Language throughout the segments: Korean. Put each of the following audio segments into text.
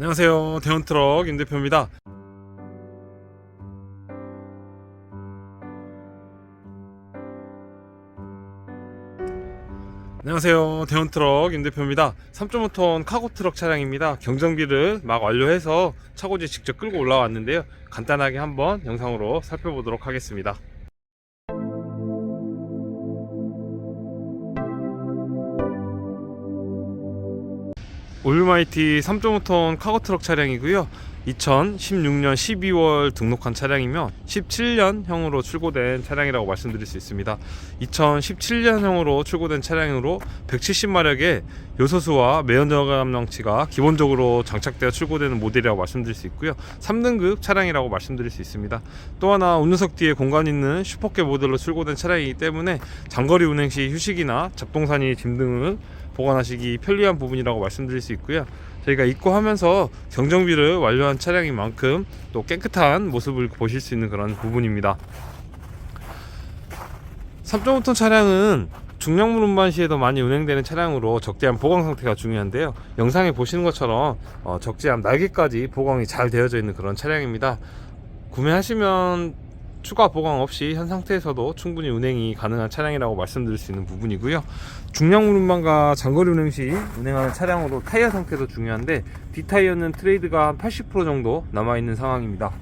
안녕하세요. 대원트럭 임 대표입니다. 안녕하세요. 대원트럭 임 대표입니다. 3.5톤 카고트럭 차량입니다. 경정비를 막 완료해서 차고지 직접 끌고 올라왔는데요. 간단하게 한번 영상으로 살펴보도록 하겠습니다. 올마이티 3.5톤 카고트럭 차량이고요. 2016년 12월 등록한 차량이며 17년형으로 출고된 차량이라고 말씀드릴 수 있습니다. 2017년형으로 출고된 차량으로 170마력의 요소수와 매연저감장치가 기본적으로 장착되어 출고되는 모델이라고 말씀드릴 수 있고요. 3등급 차량이라고 말씀드릴 수 있습니다. 또 하나 운전석 뒤에 공간 있는 슈퍼캐 모델로 출고된 차량이기 때문에 장거리 운행 시 휴식이나 잡동사니 짐 등을 보관하시기 편리한 부분이라고 말씀드릴 수 있고요. 저희가 입고 하면서 경정비를 완료한 차량인 만큼 또 깨끗한 모습을 보실 수 있는 그런 부분입니다. 3.5톤 차량은 중량물 운반 시에도 많이 운행되는 차량으로 적재함 보강 상태가 중요한데요. 영상에 보시는 것처럼 어, 적재함 날개까지 보강이 잘 되어져 있는 그런 차량입니다. 구매하시면 추가 보강 없이 현 상태에서도 충분히 운행이 가능한 차량이라고 말씀드릴 수 있는 부분이고요. 중량물 운반과 장거리 운행 시 운행하는 차량으로 타이어 상태도 중요한데 뒷타이어는 트레이드가 한 80% 정도 남아있는 상황입니다.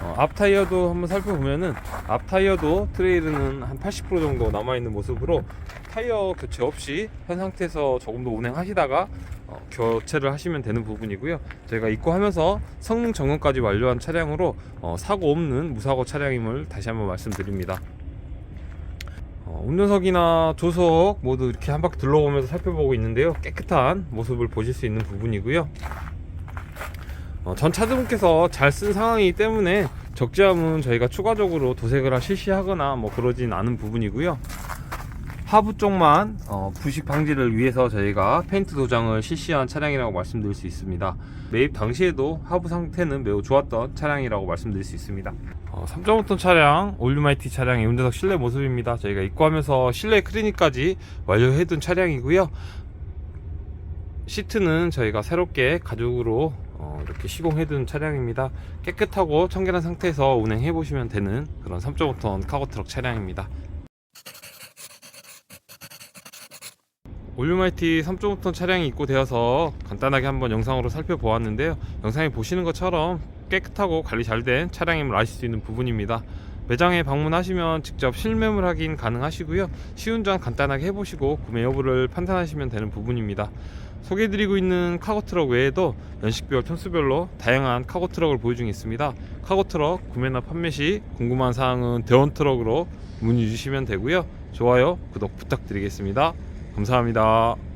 어, 앞 타이어도 한번 살펴보면은 앞 타이어도 트레이드는 한80% 정도 남아있는 모습으로 타이어 교체 없이 현 상태에서 조금 더 운행하시다가 어, 교체를 하시면 되는 부분이고요. 저희가 입고하면서 성능 점검까지 완료한 차량으로 어, 사고 없는 무사고 차량임을 다시 한번 말씀드립니다. 어, 운전석이나 조석 모두 이렇게 한 바퀴 둘러보면서 살펴보고 있는데요. 깨끗한 모습을 보실 수 있는 부분이고요. 어, 전 차주분께서 잘 쓴 상황이기 때문에 적재함은 저희가 추가적으로 도색을 실시하거나 뭐 그러진 않은 부분이고요. 하부 쪽만 어, 부식 방지를 위해서 저희가 페인트 도장을 실시한 차량이라고 말씀드릴 수 있습니다. 매입 당시에도 하부 상태는 매우 좋았던 차량이라고 말씀드릴 수 있습니다. 어, 3.5톤 차량 올류마이티 차량의 운전석 실내 모습입니다. 저희가 입고하면서 실내 클리닉까지 완료해둔 차량이고요. 시트는 저희가 새롭게 가죽으로 어, 이렇게 시공해둔 차량입니다. 깨끗하고 청결한 상태에서 운행해 보시면 되는 그런 3.5톤 카고트럭 차량입니다. 올류마이티 3.5톤 차량이 입고되어서 간단하게 한번 영상으로 살펴보았는데요. 영상에 보시는 것처럼 깨끗하고 관리 잘 된 차량임을 아실 수 있는 부분입니다. 매장에 방문하시면 직접 실매물 확인 가능하시고요. 시운전 간단하게 해보시고 구매 여부를 판단하시면 되는 부분입니다. 소개해드리고 있는 카고트럭 외에도 연식별, 톤수별로 다양한 카고트럭을 보유 중에 있습니다. 카고트럭 구매나 판매 시 궁금한 사항은 대원트럭으로 문의 주시면 되고요. 좋아요, 구독 부탁드리겠습니다. 감사합니다.